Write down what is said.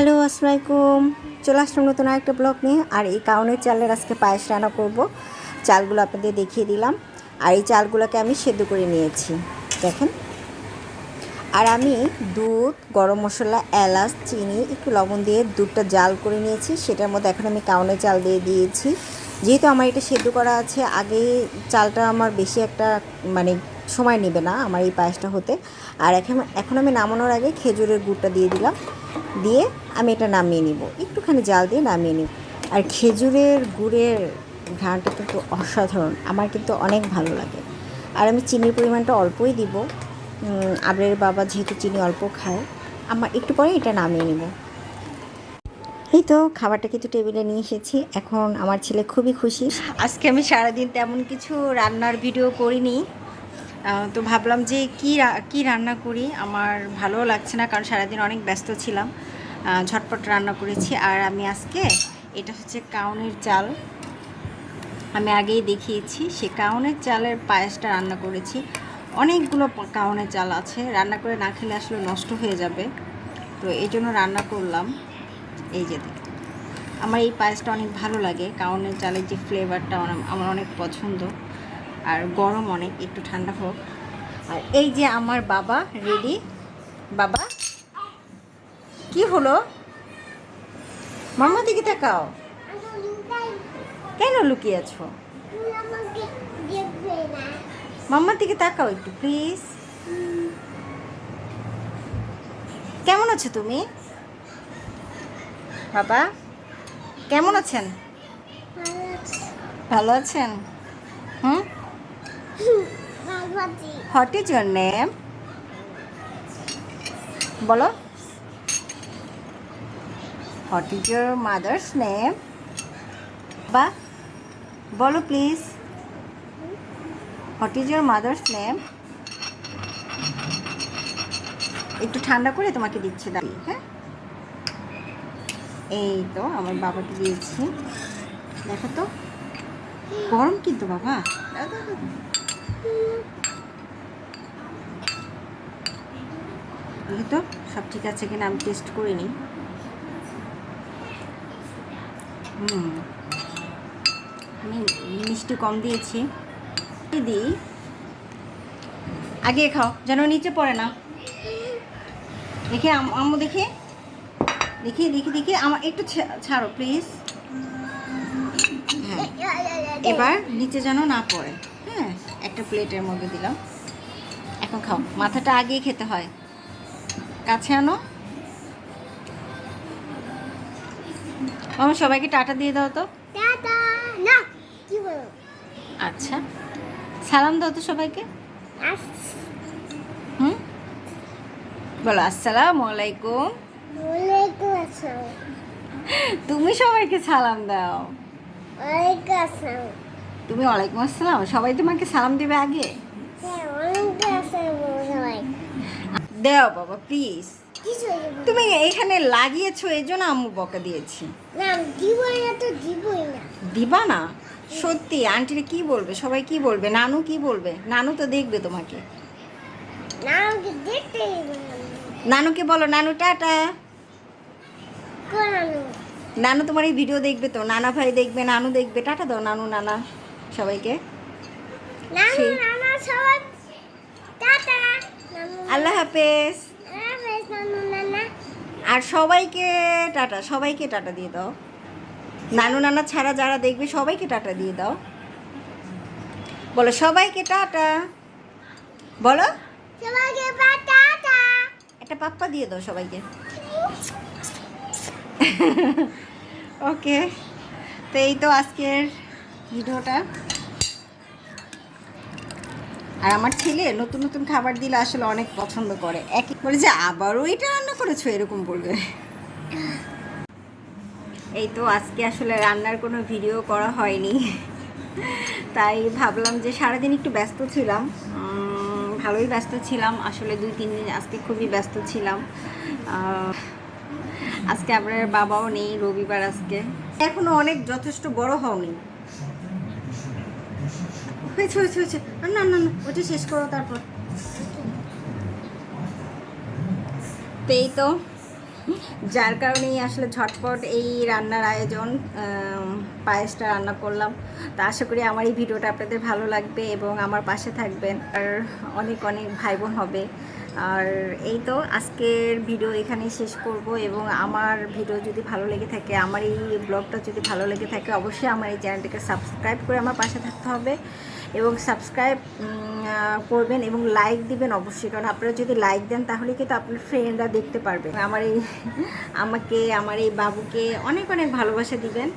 Hello আসসালামাইকুম চলে আসলাম নতুন একটা ব্লগ নিয়ে, আর এই কাউনের চালের আজকে পায়েস রান্না করব। চালগুলো আপনাদের দেখিয়ে দিলাম। আর এই চালগুলোকে আমি সেদ্ধ করে নিয়েছি, দেখেন। আর আমি দুধ, গরম মশলা, এলাচ, চিনি, একটু লবণ দিয়ে দুধটা জাল করে নিয়েছি। সেটার মধ্যে এখন আমি কাউনের চাল দিয়ে দিয়েছি। যেহেতু আমার এটা সেদ্ধ করা আছে, আগে চালটা আমার বেশি একটা মানে সময় নেবে না আমার এই পায়েসটা হতে। আর এখন এখন আমি নামানোর আগে খেজুরের গুড়টা দিয়ে দিলাম। দিয়ে আমি এটা নামিয়ে নিব। একটুখানি জাল দিয়ে নামিয়ে নিব। আর খেজুরের গুড়ের ঘ্রাণটা কিন্তু অসাধারণ। আমার কিন্তু অনেক ভালো লাগে। আর আমি চিনির পরিমাণটা অল্পই দিব। আবরের বাবা যেহেতু চিনি অল্প খায়, আমার একটু পরে এটা নামিয়ে নিব। এই তো খাবারটা কিন্তু টেবিলে নিয়ে এসেছি। এখন আমার ছেলে খুবই খুশি। আজকে আমি সারাদিন তেমন কিছু রান্নার ভিডিও করিনি। তো ভাবলাম যে কি কি রান্না করি? আমার ভালো লাগছে না, কারণ সারাদিন অনেক ব্যস্ত ছিলাম। ঝটপট রান্না করেছি। আর আমি আজকে, এটা হচ্ছে কাউনের চাল। আমি আগেই দেখিয়েছি, সে কাউনের চালের পায়েসটা রান্না করেছি। অনেকগুলো কাউনের চাল আছে। রান্না করে না খেলে আসলে নষ্ট হয়ে যাবে। তো এই জন্য রান্না করলাম। এই যে আমার এই পায়েসটা অনেক ভালো লাগে। কাউনের চালের যে ফ্লেভারটা আমার অনেক পছন্দ। আর গরম অনেক একটু ঠান্ডা হোক। আর এই যে আমার বাবা রেডি বাবা? কি হলো? মাম্মা দিকে তাকাও। কেন লুকিয়ে আছো মাম্মার দিকে তাকাও একটু প্লিজ কেমন আছো তুমি? বাবা কেমন আছেন? ভালো আছেন? Hmm? What is your name বলো। What is your mother's name বা, বলো please what is your mother's name একটু ঠান্ডা করে তোমাকে দিচ্ছে দাঁড়ি হ্যাঁ? এই তো আমার বাবাকে দিয়েছি। দেখো তো, গরম কিন্তু বাবা। এই তো, সব ঠিক আছে কিনা? আমি টেস্ট করে নিই। হুম। আমি মিষ্টি কম দিয়েছি। দিই। আগে খাও, যেন নিচে পড়ে না। দেখি, আম- আম্মু দেখি। দেখি দেখি দেখি। আমার একটু ছাড়ো প্লিজ হ্যাঁ। এবার নিচে যেন না পড়ে। একটা প্লেটের মধ্যে দিলাম। এখন খাও। মাথাটা আগেই খেতে হয়। কাছে আনো। আমার সবাইকে টাটা দিয়ে দাও তো। আচ্ছা। সালাম দাও তো সবাইকে। হুম? বলো আসসালামু আলাইকুম। তুমি সবাইকে সালাম দাও। তুমি ওয়ালাইকুম আসসালাম। সবাই তোমাকে সালাম দেবে আগে? দেও বাবা প্লিজ তুমি এখানে লাগিয়েছো, এই জন্য আম্মু বকা দিয়েছি। দিবা না? সত্যি, আন্টিরা কি বলবে? সবাই কি বলবে? নানু কি বলবে? নানু তো দেখবে তোমাকে। নানুকে বলো, নানু, টাটা। নানু তোমার এই ভিডিও দেখবে তো? নানা ভাই দেখবে, নানু দেখবে। টাটা দাও, নানু, নানা। সবাইকে। আল্লাহ হাফেজ। আর সবাইকে টাটা সবাইকে টাটা দিয়ে দাও। নানু নানা ছাড়া যারা দেখবে সবাইকে টাটা দিয়ে দাও। বলো সবাইকে টাটা। বলো। একটা পাপ্পা দিয়ে দাও সবাইকে। ওকে। তো এই তো আজকের ভিডিওটা। আর আমার ছেলে নতুন নতুন খাবার দিলে আসলে অনেক পছন্দ করে। এক করে যে আবারও এটা রান্না করেছ, এরকম বলবে এই তো আজকে আসলে রান্নার কোনো ভিডিও করা হয়নি। তাই ভাবলাম যে সারাদিন একটু ব্যস্ত ছিলাম। ভালোই ব্যস্ত ছিলাম। আসলে দুই, তিন দিন আজকে খুবই ব্যস্ত ছিলাম। আজকে আপনার বাবাও নেই, রবিবার আজকে। এখনও অনেক যথেষ্ট বড় হওনি। হয়েছে হয়েছে হয়েছে। না না না ওটা শেষ করো তারপর। এই তো। যার কারণেই আসলে ঝটপট এই রান্নার আয়োজন পায়েসটা রান্না করলাম। তা আশা করি আমার এই ভিডিওটা আপনাদের ভালো লাগবে এবং আমার পাশে থাকবেন আর অনেক অনেক ভাই বোন হবে। আর এই তো আজকের ভিডিও এখানেই শেষ করব এবং আমার ভিডিও যদি ভালো লেগে থাকে, আমার এই ব্লগটা যদি ভালো লেগে থাকে, অবশ্যই আমার এই চ্যানেলটাকে সাবস্ক্রাইব করে আমার পাশে থাকতে হবে। এবং সাবস্ক্রাইব করবেন এবং লাইক দিবেন অবশ্যই। কারণ আপনারা যদি লাইক দেন, তাহলে কিন্তু আপনার ফ্রেন্ডরা দেখতে পারবে। আমার এই, আমাকে, আমার এই বাবুকে অনেক অনেক ভালোবাসা দিবেন।